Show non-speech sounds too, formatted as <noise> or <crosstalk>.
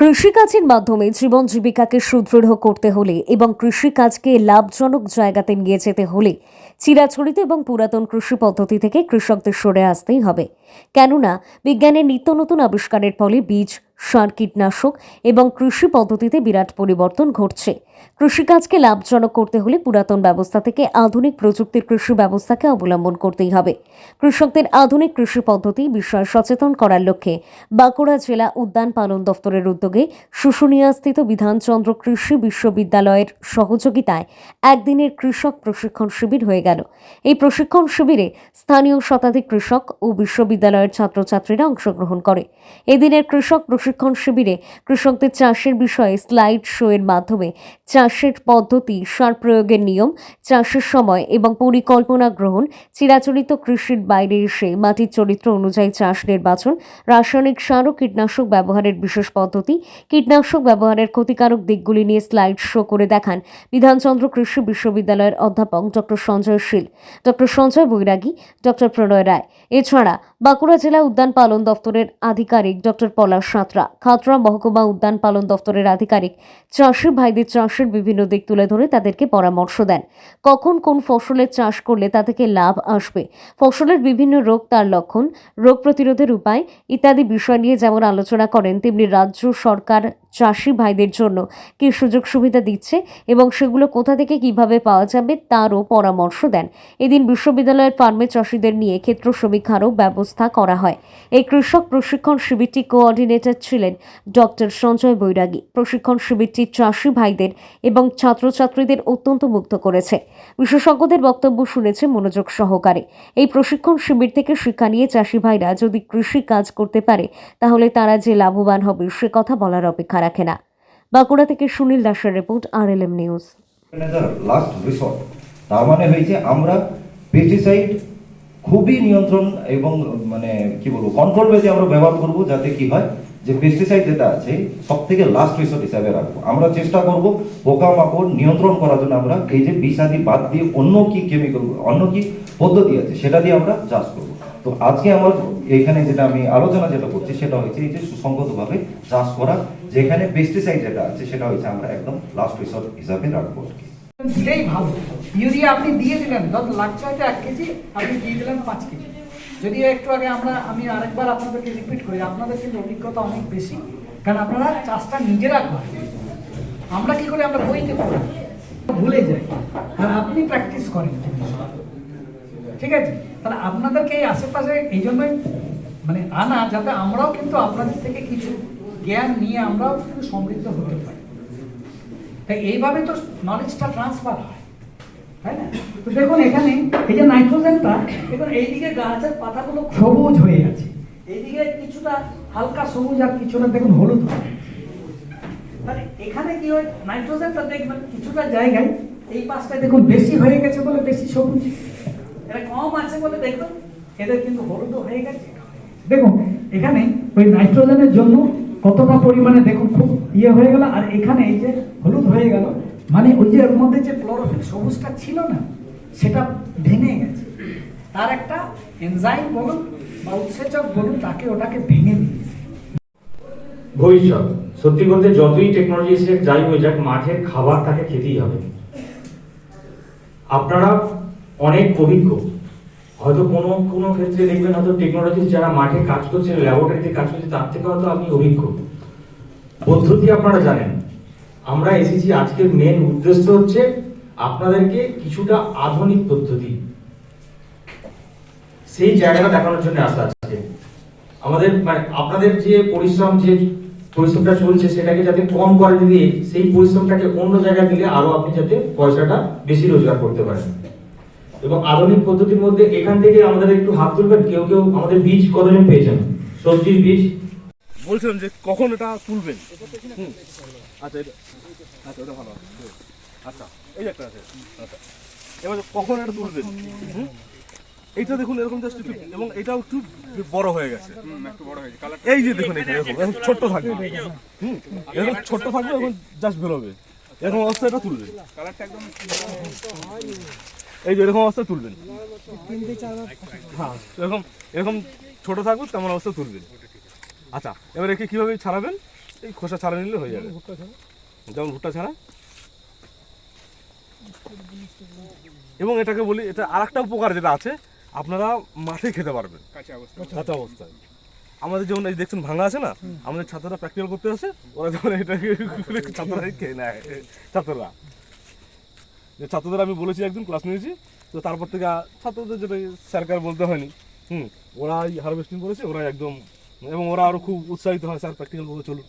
কৃষিকাজের মাধ্যমে জীবন জীবিকাকে সুদৃঢ় করতে হলে এবং কৃষিকাজকে লাভজনক জায়গাতে নিয়ে যেতে হলে চিরাচরিত এবং পুরাতন কৃষি পদ্ধতি থেকে কৃষকদের সরে আসতেই হবে। কেননা, বিজ্ঞানের নিত্য নতুন আবিষ্কারের ফলে বীজ সার কীটনাশক এবং কৃষি পদ্ধতিতে বিরাট পরিবর্তন ঘটছে। কৃষিকাজকে লাভজনক করতে হলে পুরাতন ব্যবস্থা থেকে আধুনিক প্রযুক্তির কৃষি ব্যবস্থাকে অবলম্বন করতেই হবে। কৃষকদের আধুনিক কৃষি পদ্ধতি বিষয়ে সচেতন করার লক্ষ্যে বাঁকুড়া জেলা উদ্যান পালন দফতরের উদ্যোগে শুশুনিয়াস্থিত বিধানচন্দ্র কৃষি বিশ্ববিদ্যালয়ের সহযোগিতায় একদিনের কৃষক প্রশিক্ষণ শিবির হয়ে গেল। এই প্রশিক্ষণ শিবিরে স্থানীয় শতাধিক কৃষক ও বিশ্ববিদ্যালয়ের ছাত্রছাত্রীরা অংশগ্রহণ করে। এদিনের কৃষক প্রশিক্ষণ শিবিরে কৃষকদের চাষের বিষয়ে স্লাইড শো এর মাধ্যমে চাষের পদ্ধতি, সার প্রয়োগের নিয়ম, চাষের সময় এবং পরিকল্পনা গ্রহণ, চিরাচরিত কৃষির বাইরে এসে মাটির চরিত্র অনুযায়ী চাষ নির্বাচন, রাসায়নিক সার ও কীটনাশক ব্যবহারের বিশেষ পদ্ধতি, কীটনাশক ব্যবহারের ক্ষতিকারক দিকগুলি নিয়ে স্লাইড শো করে দেখান বিধানচন্দ্র কৃষি বিশ্ববিদ্যালয়ের অধ্যাপক doctor Sanjay Sheel, doctor Sanjay Bairagi, doctor Pranay Roy. এছাড়া বাঁকুড়া জেলা উদ্যান পালন দপ্তরের আধিকারিক ডক্টর পলাশ সাঁতরা খাতড়া মহকুমা উদ্যান পালন দপ্তরের আধিকারিক চাষি ভাইদের চাষের বিভিন্ন দিক তুলে ধরে তাদেরকে পরামর্শ দেন। কখন কোন ফসলের চাষ করলে তা থেকে লাভ আসবে, ফসলের বিভিন্ন রোগ তার লক্ষণ, রোগ প্রতিরোধের উপায় ইত্যাদি বিষয় নিয়ে যেমন আলোচনা করেন, তেমনি রাজ্য সরকার চাষি ভাইদের জন্য কি সুযোগ সুবিধা দিচ্ছে এবং সেগুলো কোথা থেকে কীভাবে পাওয়া যাবে তারও পরামর্শ দেন। এদিন বিশ্ববিদ্যালয়ের ফার্মে চাষিদের নিয়ে ক্ষেত্র সমীক্ষারও ব্যবস্থা করা হয়। এই কৃষক প্রশিক্ষণ শিবিরটি কোঅর্ডিনেটর ছিলেন ডক্টর সঞ্জয় বৈরাগী। প্রশিক্ষণ শিবিরটি চাষি ভাইদের এবং ছাত্রছাত্রীদের অত্যন্ত মুগ্ধ করেছে। বিশেষজ্ঞদের বক্তব্য শুনেছে মনোযোগ সহকারে। এই প্রশিক্ষণ শিবির থেকে শিক্ষা নিয়ে চাষি ভাইরা যদি কৃষি কাজ করতে পারে, তাহলে তারা যে লাভবান হবে সে কথা বলার অপেক্ষা রাখে না বাঁকুড়া থেকে সুনীল দাসের রিপোর্ট আর L M news last resort তার মানে হয়েছে আমরা পেস্টিসাইড খুবই নিয়ন্ত্রণ এবং মানে কি বলব কন্ট্রোল বেজে আমরা ব্যবহার করব যাতে কি হয়, যে পেস্টিসাইড যেটা আছে সব থেকে লাস্ট রিসোর্ট হিসাবে রাখব। আমরা চেষ্টা করব পোকামাকড় নিয়ন্ত্রণ করার জন্য আমরা এই যে বিষাদি বাদ দিয়ে অন্য কি কেমিক্যাল অন্য কি পদ্ধতি আছে, সেটা দিয়ে আমরা চাষ করব। তো আজকে আমার এইখানে যেটা আমি আলোচনা যেটা করছি সেটা হচ্ছে এই যে সুসংগতভাবে চাষ করা, যেখানে পেস্টিসাইড যেটা আছে সেটা হচ্ছে আমরা একদম লাস্ট রিসোর্ট হিসাবে রাখব আর দিলেই ভালো। ইউরিয়া আপনি দিয়ে দিলেন, যত লাগছে হয়তো এক কেজি, আপনি দিয়ে দিলেন পাঁচ কেজি। যদি একটু আগে আমরা, আমি আরেকবার আপনাদেরকে রিপিট করি, আপনাদের কিন্তু অভিজ্ঞতা অনেক বেশি, কারণ আপনারা চাষটা নিজেরা করেন। আমরা কি করি, আমরা বইতে পড়ি, ভুলে যাই। আর আপনি প্র্যাকটিস করেন। ঠিক আছে? তাহলে আপনাদেরকে এই আশেপাশে এই জন্যই মানে আনা যাতে আমরাও কিন্তু আপনাদের থেকে কিছু জ্ঞান নিয়ে আমরাও কিন্তু সমৃদ্ধ হতে পারি। তাই এইভাবে তো নলেজটা ট্রান্সফার হয়, তাই না? দেখুন এখানে এই যে নাইট্রোজেনটা দেখুন এইদিকে গাছের পাতাগুলো সবুজ হয়ে আছে। এইদিকে কিছুটা হালকা সবুজ আর কিছুটা দেখুন হলুদ তাহলে এখানে কি হয় নাইট্রোজেনটা দেখবেন কিছুটা জায়গায় এই পাশটায় দেখুন বেশি হয়ে গেছে বলে বেশি সবুজ। এটা কম আছে বলে দেখুন এদের কিন্তু হলুদ হয়ে গেছে। দেখুন এখানে ওই নাইট্রোজেনের জন্য কতটা পরিমাণে দেখুন খুব ইয়ে হয়ে গেল আর এখানে এই যে হলুদ হয়ে গেল মানে ওই যে মধ্যে যে ক্লোরোফিল সবুজটা ছিল না সেটা ভেঙে গেছে। তার একটা এনজাইম বলুন বা উৎসেচক বলুন তাকে ওটাকে ভেঙে দিয়েছে। ভবিষ্যৎ সত্যি বলতে যতই টেকনোলজি এসে যাই হয়ে যাক মাঠের খাবার তাকে খেতেই হবে। আপনারা অনেক অভিজ্ঞ। হয়তো কোনো কোনো ক্ষেত্রে দেখবেন হয়তো টেকনোলজি যারা মাঠে কাজ করছে ল্যাবরেটরিতে কাজ করছে, তার থেকে হয়তো আপনি অভিজ্ঞ। পদ্ধতি আপনারা জানেন। আমরা এসেছি, আজকের মেন উদ্দেশ্য হচ্ছে আপনাদেরকে কিছুটা আধুনিক পদ্ধতি। সেই জায়গাটা দেখানোর জন্য আসা আজকে। আমাদের মানে আপনাদের যে পরিশ্রম, যে পরিশ্রমটা চলছে, সেটাকে যাতে কম করে দিয়ে সেই পরিশ্রমটাকে অন্য জায়গায় দিলে আরও আপনি যাতে পয়সাটা বেশি রোজগার করতে পারেন। এবং আধুনিক পদ্ধতির মধ্যে এখান থেকে আমাদের একটু হাত তুলবেন কেউ কেউ আমাদের বীজ কতজন পেয়েছেন সবজির বীজ বলছিলাম যে কখন এটা তুলবেন আচ্ছা এটা আচ্ছা ওটা ভালো। আচ্ছা এই একটা আছে আচ্ছা এবার কখন এটা তুলবেন এইটা দেখুন এরকম জাস্ট একটু এবং এটাও একটু বড় হয়ে গেছে এই যে দেখুন এটা এরকম এরকম ছোট্ট থাকবে হুম এরকম ছোট্ট থাকবে এবং জাস্ট বেরোবে এরকম অবস্থা এটা তুলবে এই যে এরকম অবস্থা তুলবেন। হ্যাঁ এরকম এরকম ছোট থাকবে তেমন অবস্থা তুলবেন। আচ্ছা এবার একে কীভাবে ছাড়াবেন? এই খোসা ছাড়া নিলে হয়ে যাবে। যেমন ভুট্টা ছাড়া। এবং এটাকে বলি এটা আর একটা উপকার যেটা আছে আপনারা মাঠে খেতে পারবেন। কাঁচা অবস্থায় আমাদের যেমন এই দেখছেন ভাঙা আছে না আমাদের ছাত্ররা প্র্যাকটিক্যাল করতে আসে ওরা যখন এটাকে খুলে <laughs> ছাত্ররাই খেয়ে নেয় ছাত্ররা। যে ছাত্রদের আমি বলেছি একদিন ক্লাস নিয়েছি, তো তারপর থেকে ছাত্রদের যেটা স্যারকার বলতে হয়নি। হুম, ওরাই হারভেস্টিং করেছে, ওরাই একদম, এবং ওরা আরও খুব উৎসাহিত হয় স্যার প্র্যাকটিক্যাল বলে চলুন।